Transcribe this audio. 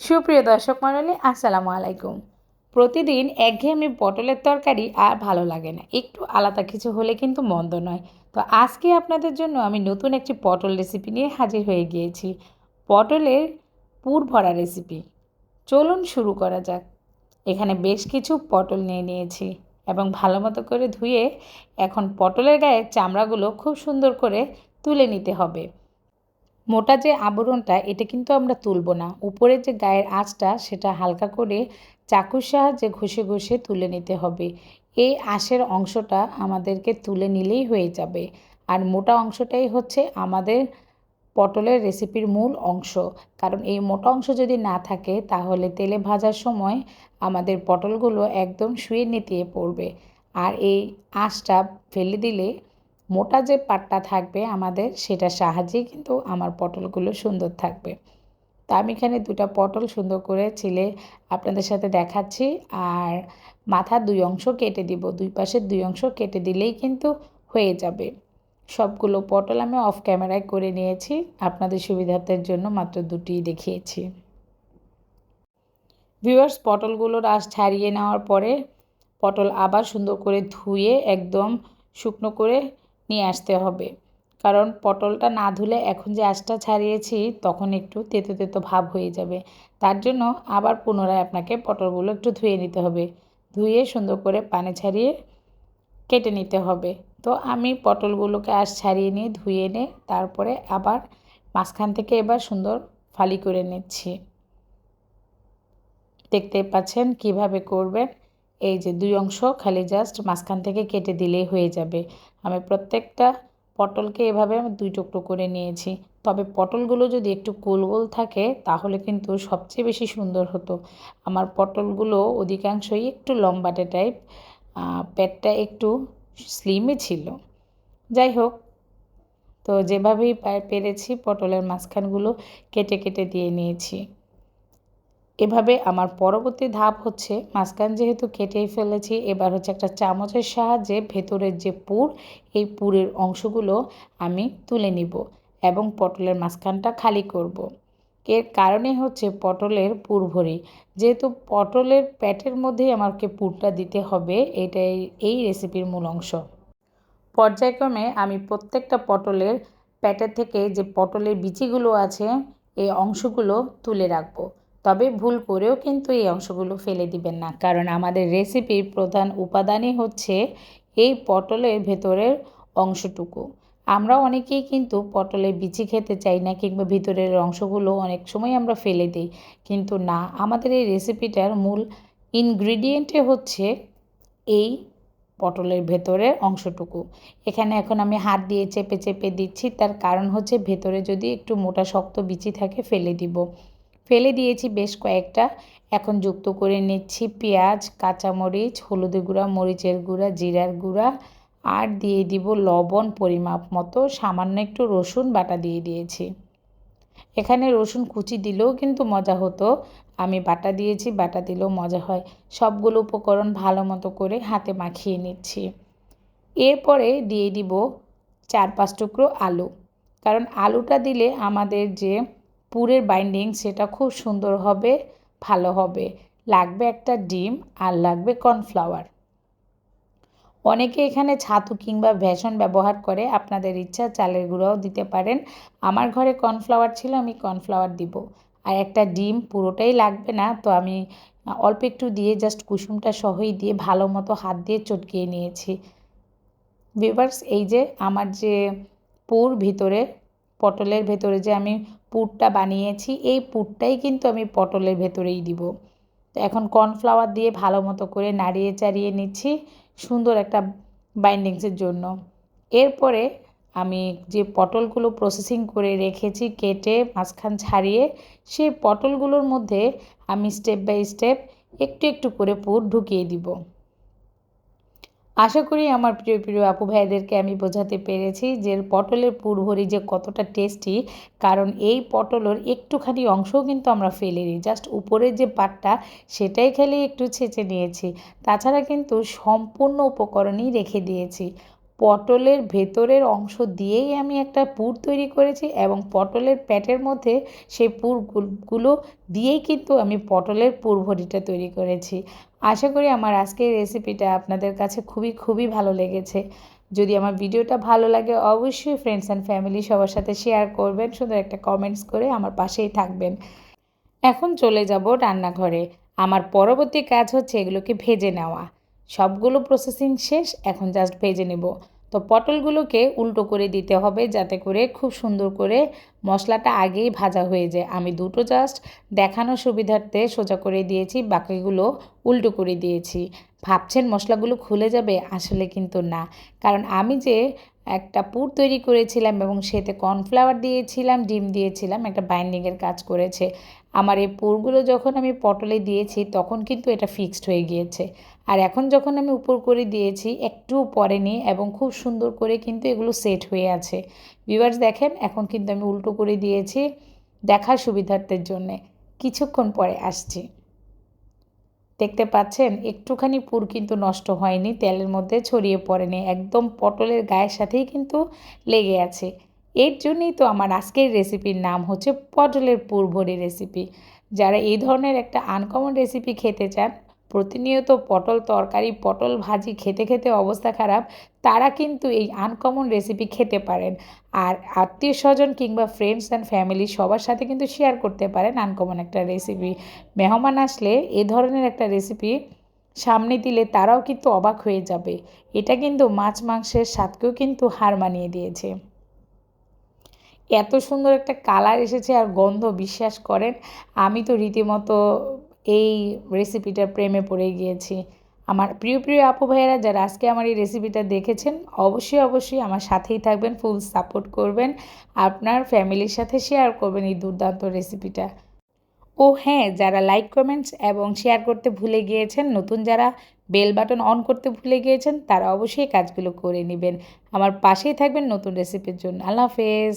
সুপ্রিয় দর্শক মণ্ডলী, আসসালামু আলাইকুম। প্রতিদিন একঘেয়েমি পটলের তরকারি আর ভালো লাগে না। একটু আলাদা কিছু হলে কিন্তু মন্দ নয়। তো আজকে আপনাদের জন্য আমি নতুন একটি পটল রেসিপি নিয়ে হাজির হয়ে গিয়েছি। পটলের পুর ভরা রেসিপি চলুন শুরু করা যাক। এখানে বেশ কিছু পটল নিয়ে নিয়েছি এবং ভালো মতো করে ধুয়ে এখন পটলের গায়ের চামড়াগুলো খুব সুন্দর করে তুলে নিতে হবে। মোটা যে আবরণটা, এটা কিন্তু আমরা তুলব না। উপরের যে গায়ের আঁচটা, সেটা হালকা করে চাকুর সাহায্যে ঘষে ঘষে তুলে নিতে হবে। এই আঁশের অংশটা আমাদেরকে তুলে নিলেই হয়ে যাবে। আর মোটা অংশটাই হচ্ছে আমাদের পটলের রেসিপির মূল অংশ। কারণ এই মোটা অংশ যদি না থাকে, তাহলে তেলে ভাজার সময় আমাদের পটলগুলো একদম শুয়ে নিতিয়ে পড়বে। আর এই আঁশটা ফেলে দিলে মোটা যে পাটটা থাকবে আমাদের সেটার সাহায্যেই কিন্তু আমার পটলগুলো সুন্দর থাকবে। তা আমি এখানে দুটা পটল সুন্দর করে ছিলে আপনাদের সাথে দেখাচ্ছি। আর মাথার দুই অংশ কেটে দিব, দুই পাশের দুই অংশ কেটে দিলেই কিন্তু হয়ে যাবে। সবগুলো পটল আমি অফ ক্যামেরায় করে নিয়েছি, আপনাদের সুবিধার্থের জন্য মাত্র দুটি দেখিয়েছি। ভিউয়ার্স, পটলগুলো রাস ছাড়িয়ে নেওয়ার পরে পটল আবার সুন্দর করে ধুয়ে একদম শুকনো করে নিয়ে আসতে হবে। কারণ পটলটা না ধুলে এখন যে আঁশটা ছাড়িয়েছি, তখন একটু তেতো তেতো ভাব হয়ে যাবে। তার জন্য আবার পুনরায় আপনাকে পটলগুলো একটু ধুয়ে নিতে হবে। ধুয়ে সুন্দর করে পানি ছাড়িয়ে কেটে নিতে হবে। তো আমি পটলগুলোকে আঁশ ছাড়িয়ে নিয়ে ধুয়ে নিয়ে তারপরে আবার মাঝখান থেকে এবার সুন্দর ফালি করে নিচ্ছি। দেখতে পাচ্ছেন কীভাবে করবেন? এই যে দুই অংশ খালি জাস্ট মাঝখান থেকে কেটে দিলেই হয়ে যাবে। আমি প্রত্যেকটা পটলকে এভাবে আমি দুই টুকরো করে নিয়েছি। তবে পটলগুলো যদি একটু গোল গোল থাকে, তাহলে কিন্তু সবচেয়ে বেশি সুন্দর হতো। আমার পটলগুলো অধিকাংশই একটু লম্বাটে টাইপ পেটটা একটু স্লিমই ছিল। যাই হোক, তো যেভাবেই পেরেছি পটলের মাঝখানগুলো কেটে কেটে দিয়ে নিয়েছি। এভাবে আমার পরবর্তী ধাপ হচ্ছে মাঝখান যেহেতু কেটেই ফেলেছি, এবার হচ্ছে একটা চামচের সাহায্যে ভেতরের যে পুর, এই পুরের অংশগুলো আমি তুলে নিব এবং পটলের মাঝখানটা খালি করব। এর কারণে হচ্ছে পটলের পুর ভরি। যেহেতু পটলের প্যাটের মধ্যেই আমাকে পুরটা দিতে হবে, এটাই এই রেসিপির মূল অংশ। পর্যায়ক্রমে আমি প্রত্যেকটা পটলের প্যাটের থেকে যে পটলের বিচিগুলো আছে, এই অংশগুলো তুলে রাখব। তবে ভুল করেও কিন্তু এই অংশগুলো ফেলে দিবেন না। কারণ আমাদের রেসিপির প্রধান উপাদানই হচ্ছে এই পটলের ভেতরের অংশটুকু। আমরা অনেকেই কিন্তু পটলের বিচি খেতে চাই না কিংবা ভিতরের অংশগুলো অনেক সময় আমরা ফেলে দিই। কিন্তু না, আমাদের এই রেসিপিটার মূল ইনগ্রিডিয়েন্টে হচ্ছে এই পটলের ভেতরের অংশটুকু। এখানে এখন আমি হাত দিয়ে চেপে চেপে দিচ্ছি, তার কারণ হচ্ছে ভেতরে যদি একটু মোটা শক্ত বিচি থাকে ফেলে দিব। ফেলে দিয়েছি বেশ কয়েকটা। এখন যুক্ত করে নিচ্ছি পেঁয়াজ, কাঁচামরিচ হলুদের গুঁড়া, মরিচের গুঁড়া, জিরার গুঁড়া। আর দিয়ে দিব লবণ পরিমাপ মতো, সামান্য একটু রসুন বাটা দিয়ে দিয়েছি। এখানে রসুন কুচি দিলেও কিন্তু মজা হতো। আমি বাটা দিয়েছি, বাটা দিলেও মজা হয়। সবগুলো উপকরণ ভালো মতো করে হাতে মাখিয়ে নিচ্ছি। এরপরে দিয়ে দিব চার পাঁচ টুকরো আলু। কারণ আলুটা দিলে আমাদের যে পুরের বাইন্ডিং সেটা খুব সুন্দর হবে, ভালো হবে। লাগবে একটা ডিম আর লাগবে কর্নফ্লাওয়ার অনেকে এখানে ছাতু কিংবা ভেষণ ব্যবহার করে, আপনাদের ইচ্ছা চালের গুঁড়াও দিতে পারেন। আমার ঘরে কর্নফ্লাওয়ার ছিল, আমি কর্নফ্লাওয়ার দিব। আর একটা ডিম পুরোটাই লাগবে না, তো আমি অল্প একটু দিয়ে জাস্ট কুসুমটা সহই দিয়ে ভালো মতো হাত দিয়ে চটকিয়ে নিয়েছি। ভিভার্স এই যে আমার যে পুর ভিতরে, পটলের ভেতরে যে আমি পুরটা বানিয়েছি, এই পুরটাই কিন্তু আমি পটলের ভেতরেই দিব। তো এখন কর্নফ্লাওয়ার দিয়ে ভালো মতো করে নাড়িয়ে চাড়িয়ে নিচ্ছি, সুন্দর একটা বাইন্ডিংসের জন্য। এরপরে আমি যে পটলগুলো প্রসেসিং করে রেখেছি, কেটে মাঝখান ছাড়িয়ে, সেই পটলগুলোর মধ্যে আমি স্টেপ বাই স্টেপ একটু একটু করে পুর ঢুকিয়ে দিব। আশা করি আমার প্রিয় প্রিয় আপু ভাইদেরকে আমি বোঝাতে পেরেছি যে পটলের পুরভরি যে কতটা টেস্টি কারণ এই পটলের একটুখানি অংশও কিন্তু আমরা ফেলে ফেলিনি। জাস্ট উপরের যে পাটটা, সেটাই খেলে একটু ছেঁচে নিয়েছি। তাছাড়া কিন্তু সম্পূর্ণ উপকরণই রেখে দিয়েছি। পটলের ভেতরের অংশ দিয়েই আমি একটা পুর তৈরি করেছি এবং পটলের প্যাটের মধ্যে সেই পুরগুলো দিয়েই কিন্তু আমি পটলের পুর ভরিটা তৈরি করেছি। আশা করি আমার আজকের রেসিপিটা আপনাদের কাছে খুবই খুবই ভালো লেগেছে। যদি আমার ভিডিওটা ভালো লাগে, অবশ্যই ফ্রেন্ডস অ্যান্ড ফ্যামিলি সবার সাথে শেয়ার করবেন, সুন্দর একটা কমেন্টস করে আমার পাশেই থাকবেন। এখন চলে যাব রান্নাঘরে। আমার পরবর্তী কাজ হচ্ছে এগুলোকে ভেজে নেওয়া। সবগুলো প্রসেসিং শেষ, এখন জাস্ট ভেজে নেব। তো পটলগুলোকে উল্টো করে দিতে হবে যাতে করে খুব সুন্দর করে মশলাটা আগেই ভাজা হয়ে যায়। আমি দুটো জাস্ট দেখানোর সুবিধার্থে সোজা করে দিয়েছি, বাকিগুলো উল্টো করে দিয়েছি। ভাবছেন মশলাগুলো খুলে যাবে? আসলে কিন্তু না। কারণ আমি যে একটা পুর তৈরি করেছিলাম এবং সেতে কর্নফ্লাওয়ার দিয়েছিলাম, ডিম দিয়েছিলাম, একটা বাইন্ডিংয়ের কাজ করেছে। আমার এই পুরগুলো যখন আমি পটলে দিয়েছি তখন কিন্তু এটা ফিক্সড হয়ে গিয়েছে। আর এখন যখন আমি উপর করে দিয়েছি, একটু পরেনি এবং খুব সুন্দর করে কিন্তু এগুলো সেট হয়ে আছে। ভিউয়ার্স দেখেন, এখন কিন্তু আমি উল্টো করে দিয়েছি দেখার সুবিধার্থের জন্যে। কিছুক্ষণ পরে আসছি। দেখতে পাচ্ছেন, একটুখানি পুর কিন্তু নষ্ট হয়নি, তেলের মধ্যে ছড়িয়ে পড়েনি, একদম পটলের গায়ের সাথেই কিন্তু লেগে আছে। এর জন্যই তো আমার আজকের রেসিপির নাম হচ্ছে পটলের পুর ভরি রেসিপি যারা এই ধরনের একটা আনকমন রেসিপি খেতে চান প্রতিনিয়ত পটল তরকারি, পটল ভাজি খেতে খেতে অবস্থা খারাপ, তারা কিন্তু এই আনকমন রেসিপি খেতে পারেন। আর আত্মীয় স্বজন কিংবা ফ্রেন্ডস অ্যান্ড ফ্যামিলি সবার সাথে কিন্তু শেয়ার করতে পারেন আনকমন একটা রেসিপি মেহমান আসলে এ ধরনের একটা রেসিপি সামনে দিলে তারাও কিন্তু অবাক হয়ে যাবে। এটা কিন্তু মাছ মাংসের স্বাদকেও কিন্তু হার মানিয়ে দিয়েছে। এত সুন্দর একটা কালার এসেছে আর গন্ধ, বিশ্বাস করেন, আমি তো রীতিমতো এই রেসিপিটার প্রেমে পড়ে গিয়েছি। আমার প্রিয় প্রিয় আপু ভাইয়েরা, যারা আজকে আমার এই রেসিপিটা দেখেছেন, অবশ্যই অবশ্যই আমার সাথেই থাকবেন ফুল সাপোর্ট করবেন। আপনার ফ্যামিলির সাথে শেয়ার করবেন এই দুর্দান্ত রেসিপিটা ও হ্যাঁ যারা লাইক কমেন্টস এবং শেয়ার করতে ভুলে গিয়েছেন, নতুন যারা বেল বাটন অন করতে ভুলে গিয়েছেন, তারা অবশ্যই কাজগুলো করে নেবেন। আমার পাশেই থাকবেন নতুন রেসিপির জন্য। আল্লাহ হাফেজ।